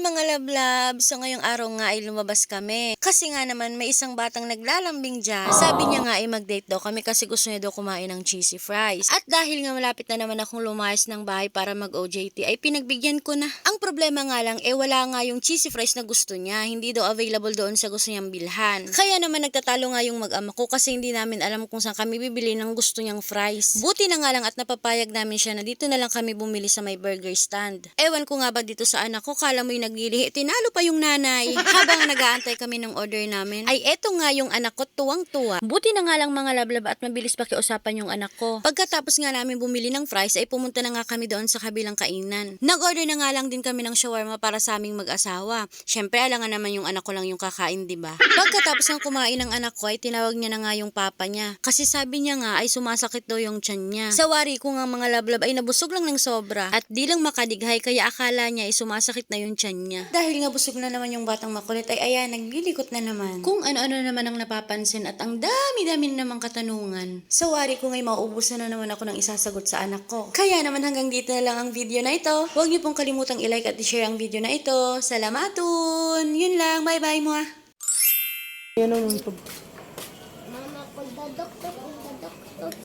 mga lablab, so ngayong araw nga ay lumabas kami. Kasi nga naman may isang batang naglalambing dyan. Sabi niya nga ay mag-date daw kami kasi gusto niya daw kumain ng cheesy fries. At dahil nga malapit na naman akong lumayas ng bahay para mag-OJT ay pinagbigyan ko na. Ang problema nga lang eh wala nga yung cheesy fries na gusto niya. Hindi daw available doon sa gusto niyang bilhan. Kaya naman nagtatalo nga yung mag-ama ko kasi hindi namin alam kung saan kami bibili ng gusto niyang fries. Buti na nga lang at napapayag namin siya na dito na lang kami bumili sa may burger stand. Ewan ko nga ba dito sa anak ko, kala mo yung naglilihi, tinalo pa yung nanay. Habang nag-aantay kami ng order namin, ay eto nga yung anak ko tuwang-tuwa. Buti na nga lang mga lablab at mabilis pakiusapan yung anak ko. Pagkatapos nga namin bumili ng fries, ay pumunta na nga kami doon sa kabilang kainan. Nag-order na nga lang din kami ng shawarma para sa aming mag-asawa. Syempre, alangan naman yung anak ko lang yung kakain, di ba? Pagkatapos ng kumain ng anak ko, ay tinawag niya na nga yung papa niya. Kasi sabi niya nga ay sumasakit daw yung tiyan niya. Sa wari ko nga mga lablab ay nabusog lang ng sobra. At di lang makadighay kaya akala niya ay sumasakit na yung tiyan niya. Dahil nga busog na naman yung batang makulit ay ayan, naglilikot na naman. Kung ano-ano naman ang napapansin at ang dami-dami na namang katanungan. Sa wari ko ngay mauubusan na naman ako ng isasagot sa anak ko. Kaya naman hanggang dito na lang ang video na ito. Huwag niyo pong kalimutang i-like at i-share ang video na ito. Salamatun! Yun lang, bye-bye mo ah. Yan ang pag Mama, pagdadok-dok, pagdadok-dok.